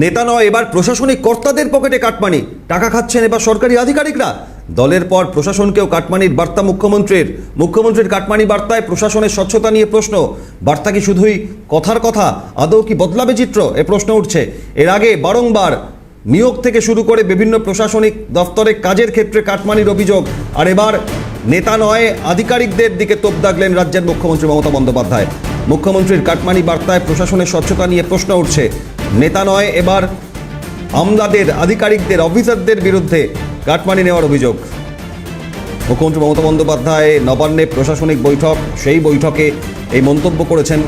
নেতা নয়, এবার প্রশাসনিক কর্তাদের পকেটে কাটমানি। টাকা খাচ্ছেন এবার সরকারি আধিকারিকরা। দলের পর প্রশাসনকেও কাটমানির বার্তা মুখ্যমন্ত্রীর। মুখ্যমন্ত্রীর কাটমানি বার্তায় প্রশাসনের স্বচ্ছতা নিয়ে প্রশ্ন। বার্তা কি শুধুই কথার কথা? আদৌ কি বদলাবে চিত্র? এ প্রশ্ন উঠছে। এর আগে বারংবার নিয়োগ থেকে শুরু করে বিভিন্ন প্রশাসনিক দফতরে কাজের ক্ষেত্রে কাটমানির অভিযোগ। আর এবার নেতা নয়, আধিকারিকদের দিকে তোপ দাগলেন রাজ্যের মুখ্যমন্ত্রী মমতা বন্দ্যোপাধ্যায়। মুখ্যমন্ত্রীর কাটমানি বার্তায় প্রশাসনের স্বচ্ছতা নিয়ে প্রশ্ন উঠছে। নেতা নয়, এবার আমলাদের আধিকারিকদের, অফিসারদের বিরুদ্ধে কাটমানি নেওয়ার অভিযোগ। মুখ্যমন্ত্রী মমতা বন্দ্যোপাধ্যায়, নবান্নে প্রশাসনিক বৈঠক, সেই বৈঠকে এই মন্তব্য করেছেন।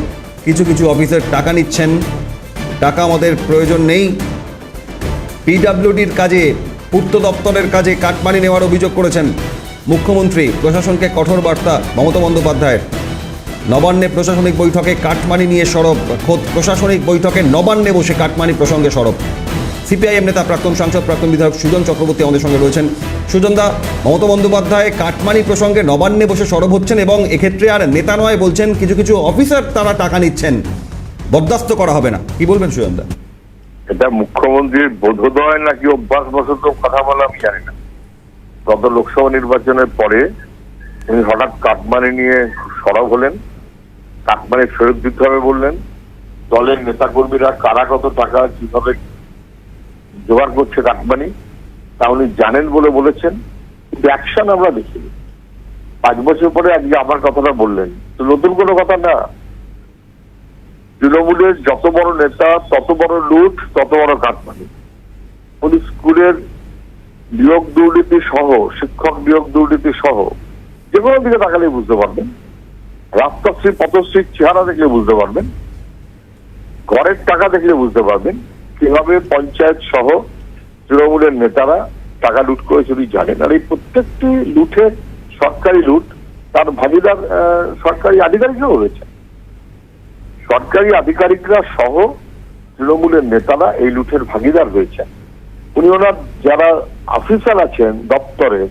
কিছু কিছু অফিসার টাকা নিচ্ছেন। টাকা আমাদের প্রয়োজন নেই। পিডাব্লিউডির কাজে, পূর্ত দপ্তরের কাজে কাটমানি নেওয়ার অভিযোগ করেছেন মুখ্যমন্ত্রী। প্রশাসনকে কঠোর বার্তা মমতা বন্দ্যোপাধ্যায়ের। নবান্নে প্রশাসনিক বৈঠকে কাটমানি নিয়ে সরব খোদ প্রশাসনিক বৈঠকে নবান্নে বসে কাটমানি প্রসঙ্গে সরব। সিপিআইএম নেতা প্রাক্তন সাংসদ, প্রাক্তন বিধায়ক সুজন চক্রবর্তী আমাদের সঙ্গে রয়েছেন। সুজনদা, মমতা বন্দ্যোপাধ্যায়, কাটমানি প্রসঙ্গে নবান্নে বসে সরব হচ্ছেন এবং এক্ষেত্রে আর নেতা নয় বলছেন, কিছু কিছু অফিসার তারা টাকা নিচ্ছেন। বরদাস্ত করা হবে না। কি বলবেন সুজনদা? এটা মুখ্যমন্ত্রীর বোধোদয় নাকি অভ্যাসবশত কথা বলা আমি জানি না। গত লোকসভা নির্বাচনের পরে তিনি হঠাৎ কাটমানি নিয়ে সরব হলেন। কাটমানি ফেরত দিতে হবে বললেন। দলের নেতাকর্মীরা কারা কত টাকা কীভাবে জোগাড় করছে কাটমানি তা উনি জানেন বলে বলেছেন। কিন্তু অ্যাকশন আমরা দেখিনি। পাঁচ বছর পরে আজকে আমার কথাটা বললেন। তো নতুন কোনো কথা না। তৃণমূলের যত বড় নেতা, তত বড় লুট, তত বড় কাটমানি উনি স্কুলের নিয়োগ দুর্নীতি সহ, শিক্ষক নিয়োগ দুর্নীতি সহ, যে কোনো দিকে তাকালে বুঝতে পারবেন। রাস্তাশ্রী পথশ্রীর চেহারা দেখলে বুঝতে পারবেন, ঘরের টাকা দেখলে বুঝতে পারবেন, কীভাবে পঞ্চায়েত সহ তৃণমূলের নেতারা টাকা লুট করে যদি জানেন। আর এই প্রত্যেকটি লুটের সরকারি লুট তার ভাগিদার সরকারি আধিকারিকরাও রয়েছে। সরকারি আধিকারিকরা সহ তৃণমূলের নেতারা এই লুটের ভাগিদার হয়েছেন। উনি ওনার যারা অফিসার আছেন দপ্তরে,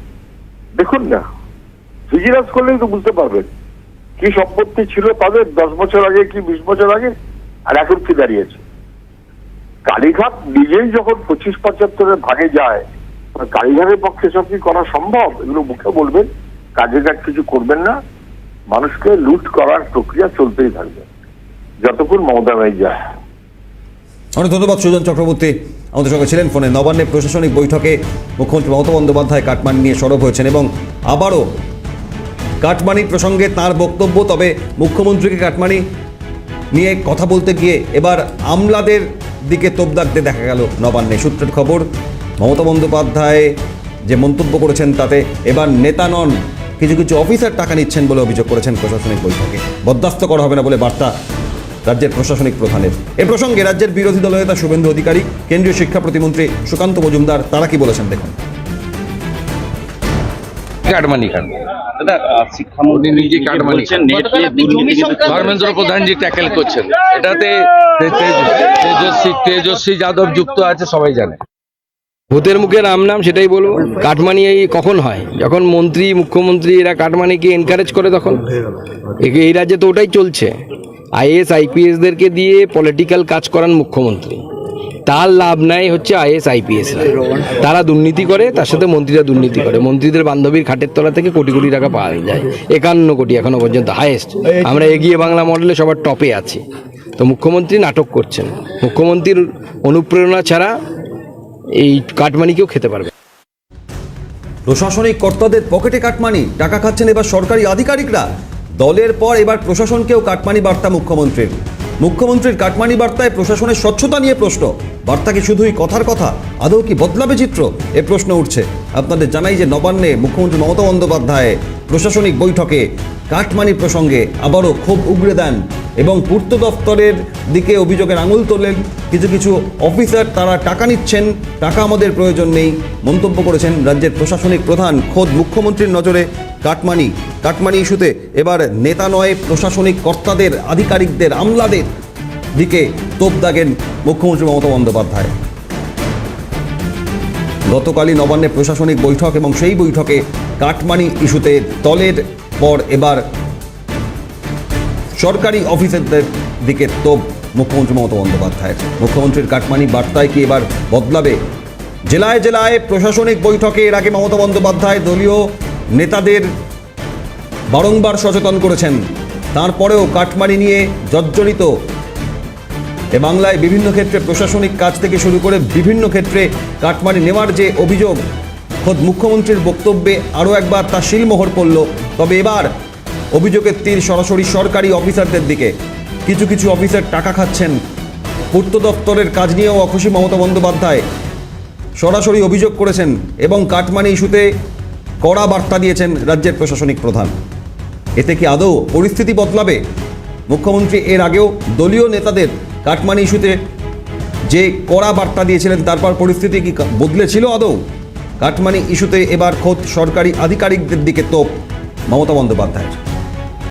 দেখুন না ভিজিলেন্স করলেই তো বুঝতে পারবেন। কি সম্পত্তি ছিল তাদের? দশ বছর আগে কি বিশ বছর আগে? আর এখন কি দাঁড়িয়েছে? কালীঘাট নিজেই যখন পঁচিশ পঁচাত্তরের ভাগে যায় কালীঘাটের পক্ষে সব কি করা সম্ভব? এগুলো মুখে বলবেন। কাজে কাজ কিছু করবেন না। মানুষকে লুট করার প্রক্রিয়া চলতেই থাকবে। যতক্ষণ মমতা ব্যানার্জি যায়। অনেক ধন্যবাদ, সুজন চক্রবর্তী। আমাদের সঙ্গে ছিলেন ফোনে নবান্নে প্রশাসনিক বৈঠকে মুখ্যমন্ত্রী মমতা বন্দ্যোপাধ্যায় কাটমানি নিয়ে সরব হয়েছেন এবং আবারও কাটমানি প্রসঙ্গে তার বক্তব্য, তবে মুখ্যমন্ত্রীকে কাটমানি নিয়ে কথা বলতে গিয়ে এবার আমলাদের দিকে তোপ দাগতে দেখা গেল নবান্নে সূত্রের খবর। মমতা বন্দ্যোপাধ্যায় যে মন্তব্য করেছেন তাতে এবার নেতা নন, কিছু কিছু অফিসার টাকা নিচ্ছেন বলে অভিযোগ করেছেন প্রশাসনিক বৈঠকে। বরদাস্ত করা হবে না বলে বার্তা রাজ্যের প্রশাসনিক প্রধানের। এ প্রসঙ্গে রাজ্যের বিরোধী দলনেতা শুভেন্দু অধিকারী, কেন্দ্রীয় শিক্ষা প্রতিমন্ত্রী সুকান্ত মজুমদার, তারা কি বলেছেন দেখুন। কাটমানি খান। দাদা আহ, শিক্ষামন্ত্রী নিজে কাটমানি বলছেন নেট নিয়ে দুর্নীতি কিন্তু ধর্মেন্দ্র প্রধানজি ট্যাকেল করছেন এটাতে তেজস্বী তেজস্বী যাদব যুক্ত আছে সবাই জানে। ভূতের মুখে রাম নাম সেটাই বলব। কাটমানি এই কখন হয়? যখন মন্ত্রী মুখ্যমন্ত্রী এরা কাটমানিকে এনকারেজ করে তখন? এই রাজ্যে তো ওটাই চলছে। আইএস আইপিএসদেরকে দিয়ে পলিটিক্যাল কাজ করান মুখ্যমন্ত্রী। তার লাভ নাই হচ্ছে আইএস, আইপিএস তারা দুর্নীতি করে, তার সাথে মন্ত্রীরা দুর্নীতি করে। মন্ত্রীদের বান্ধবীর খাটের তলা থেকে কোটি কোটি টাকা পাওয়া যায়। একান্ন কোটি এখনও পর্যন্ত হায়েস্ট আমরা এগিয়ে বাংলা মডেলে সবার টপে আছি। তো মুখ্যমন্ত্রী নাটক করছেন। মুখ্যমন্ত্রীর অনুপ্রেরণা ছাড়া এই কাটমানিকেও খেতে পারবে প্রশাসনিক কর্তাদের পকেটে কাটমানি, টাকা খাচ্ছেন এবার সরকারি আধিকারিকরা। দলের পর এবার প্রশাসনকেও কাটমানি বার্তা মুখ্যমন্ত্রীর। মুখ্যমন্ত্রীর কাটমানি বার্তায় প্রশাসনের স্বচ্ছতা নিয়ে প্রশ্ন। বার্তা কি শুধুই কথার কথা? আদৌ কি বদলাবে চিত্র? এ প্রশ্ন উঠছে। আপনাদের জানাই যে নবান্নে মুখ্যমন্ত্রী মমতা বন্দ্যোপাধ্যায় প্রশাসনিক বৈঠকে কাটমানি প্রসঙ্গে আবারও ক্ষোভ উগড়ে দেন এবং পূর্ত দফতরের দিকে অভিযোগের আঙুল তোলেন। কিছু কিছু অফিসার তারা টাকা নিচ্ছেন, টাকা আমাদের প্রয়োজন নেই মন্তব্য করেছেন রাজ্যের প্রশাসনিক প্রধান খোদ মুখ্যমন্ত্রীর নজরে কাটমানি কাটমানি ইস্যুতে এবার নেতা নয়, প্রশাসনিক কর্তাদের, আধিকারিকদের আমলাদের দিকে তোপ দাগেন মুখ্যমন্ত্রী মমতা বন্দ্যোপাধ্যায়। গতকালই নবান্নে প্রশাসনিক বৈঠক এবং সেই বৈঠকে কাটমানি ইস্যুতে দলের পর এবার সরকারি অফিসারদের দিকে তোপ মুখ্যমন্ত্রী মমতা বন্দ্যোপাধ্যায়ের। মুখ্যমন্ত্রীর কাটমানি বার্তায় কি এবার বদলাবে? জেলায় জেলায় প্রশাসনিক বৈঠকে এর আগে মমতা বন্দ্যোপাধ্যায় দলীয় নেতাদের বারংবার সচেতন করেছেন। তারপরেও কাটমানি নিয়ে জর্জরিত এ বাংলায় বিভিন্ন ক্ষেত্রে প্রশাসনিক কাজ থেকে শুরু করে বিভিন্ন ক্ষেত্রে কাটমানি নেওয়ার যে অভিযোগ, খোদ মুখ্যমন্ত্রীর বক্তব্যে আরও একবার তা শিলমোহর পড়ল। তবে এবার অভিযোগের তীর সরাসরি সরকারি অফিসারদের দিকে। কিছু কিছু অফিসার টাকা খাচ্ছেন। পূর্ত দপ্তরের কাজ নিয়েও অখুশি মমতা বন্দ্যোপাধ্যায়। সরাসরি অভিযোগ করেছেন এবং কাটমানি ইস্যুতে কড়া বার্তা দিয়েছেন রাজ্যের প্রশাসনিক প্রধান। এতে কি আদৌ পরিস্থিতি বদলাবে? মুখ্যমন্ত্রী এর আগেও দলীয় নেতাদের কাটমানি ইস্যুতে যে কড়া বার্তা দিয়েছিলেন, তারপর পরিস্থিতি কি বদলেছিল আদৌ? কাটমানি ইস্যুতে এবার খোদ সরকারি আধিকারিকদের দিকে তোপ মমতা বন্দ্যোপাধ্যায়ের।